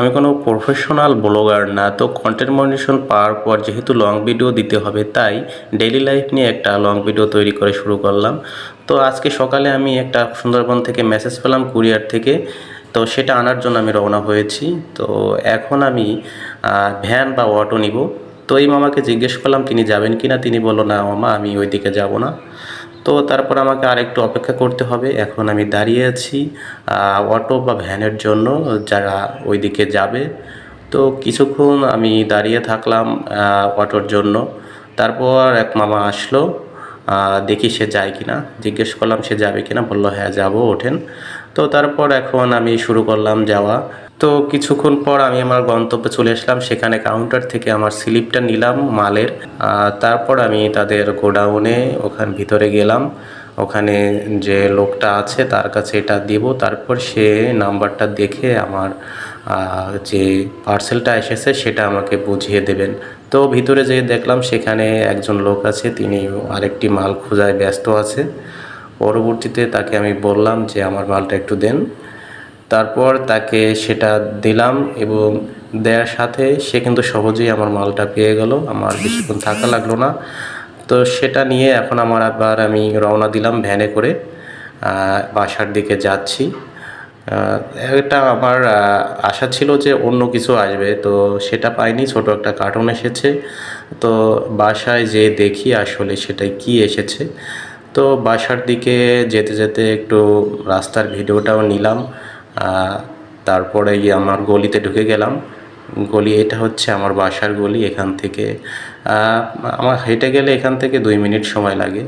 আমি কোনো professional blogger না, তো কন্টেন্ট মনিটেশন পাওয়ার পর যেহেতু লং ভিডিও দিতে হবে, তাই ডেইলি লাইফ নিয়ে একটা লং ভিডিও তৈরি করে শুরু করলাম। তো আজকে সকালে আমি একটা সুন্দরবন থেকে মেসেজ পেলাম কুরিয়ার থেকে, তো সেটা আনার জন্য আমি রওনা হয়েছি। তো এখন আমি ভ্যান বা অটো নিব। তো এই মামাকে জিজ্ঞেস করলাম, তিনি যাবেন কি না তিনি বলল, না মামা, আমি ওই দিকে যাব না। তো তারপর আমাকে আর একটু অপেক্ষা করতে হবে। এখন আমি দাঁড়িয়ে আছি অটো বা ভ্যানের জন্য, যারা ওইদিকে যাবে। তো কিছুক্ষণ আমি দাঁড়িয়ে থাকলাম অটোর জন্য। তারপর এক মামা আসলো। দেখি সে যায় কিনা। জিজ্ঞেস করলাম, সে যাবে কিনা? বলল হ্যাঁ যাব, ওঠেন। তো তারপর এখন আমি শুরু করলাম যাওয়া। তো কিছুক্ষণ পর আমি আমার গন্তব্যে চলে আসলাম। সেখানে কাউন্টার থেকে আমার স্লিপটা নিলাম মালের। তারপর আমি তাদের গোডাউনে ওখান ভিতরে গেলাম। ওখানে যে লোকটা আছে, তার কাছে এটা দিব। তারপর সে নাম্বারটা দেখে আমার যে পার্সেলটা এসেছে সেটা আমাকে বুঝিয়ে দেবেন। তো ভিতরে যেয়ে দেখলাম সেখানে একজন লোক আছে, তিনি আরেকটি মাল খোঁজায় ব্যস্ত আছে। পরবর্তীতে তাকে আমি বললাম যে, আমার মালটা একটু দেন। তারপর তাকে সেটা দিলাম এবং দেওয়ার সাথে সে কিন্তু সহজেই আমার মালটা পেয়ে গেল। আমার বেশিক্ষণ থাকা লাগল না। তো সেটা নিয়ে এখন আমার আবার আমি রওনা দিলাম ভ্যানে করে। বাসার দিকে যাচ্ছি। এটা আমার আশা ছিল যে অন্য কিছু আসবে, তো সেটা পাইনি, ছোট একটা কার্টুন এসেছে। তো বাসায় যে দেখি আসলে সেটাই কি এসেছে। তো বাসার দিকে যেতে যেতে একটু রাস্তার ভিডিওটাও নিলাম তারপরে গিয়ে আমার গলিতে ঢুকে গেলাম। গলি, এটা হচ্ছে আমার বাসার গলি এখান থেকে। আমার হেঁটে গেলে এখান থেকে দুই মিনিট সময় লাগে।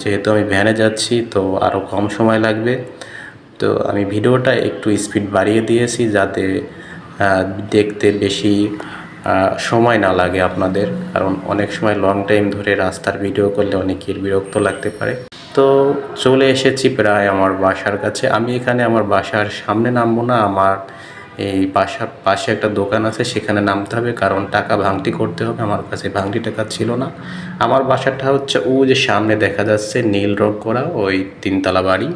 যেহেতু আমি ভ্যানে যাচ্ছি, তো আরও কম সময় লাগবে। তো আমি ভিডিওটা একটু স্পিড বাড়িয়ে দিয়েছি যাতে দেখতে বেশি সময় না লাগে আপনাদের। কারণ অনেক সময় লং টাইম ধরে রাস্তার ভিডিও করলে অনেকের বিরক্ত লাগতে পারে। তো চলে এসেছি প্রায় আমার বাসার কাছে। আমি এখানে আমার বাসার সামনে নামবো না, আমার এই বাসা পাশে একটা দোকান আছে, সেখানে নামতে হবে, কারণ টাকা ভাঙটি করতে হবে, আমার কাছে ভাঙটি টাকা ছিল না। আমার বাসাটা হচ্ছে, ও যে সামনে দেখা যাচ্ছে, নীল রং করা, ওই তিনতলা বাড়ি,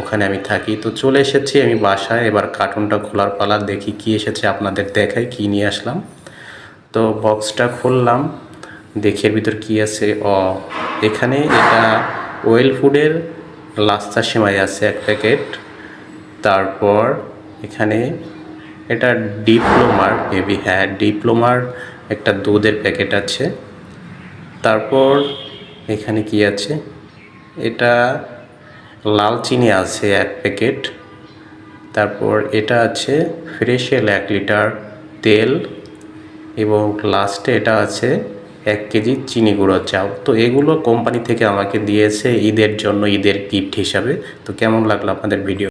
ওখানে আমি থাকি। তো চলে এসেছি আমি বাসায়, এবার কার্টুনটা খোলার পালা, দেখি কি এসেছে আপনাদের দেখাই, কি নিয়ে আসলাম। তো বক্সটা খুললাম, দেখি এর ভিতর কি আছে। ও এখানে এটা ওয়েল ফুডের লাস্তা সেমাই আছে, এক প্যাকেট। তারপর এখানে এটা ডিপ্লোমার বেবি হ্যাঁ ডিপ্লোমার একটা দুধের প্যাকেট আছে। তারপর এখানে কি আছে? এটা লাল চিনি আছে এক প্যাকেট। তারপর এটা আছে ফ্রেশেল এক লিটার তেল এবং লাস্টে এটা আছে এক কেজি চিনি গুঁড়ো চাল তো এগুলো কোম্পানি থেকে আমাকে দিয়েছে ঈদের জন্য ঈদের গিফট হিসাবে। তো কেমন লাগল আপনাদের ভিডিও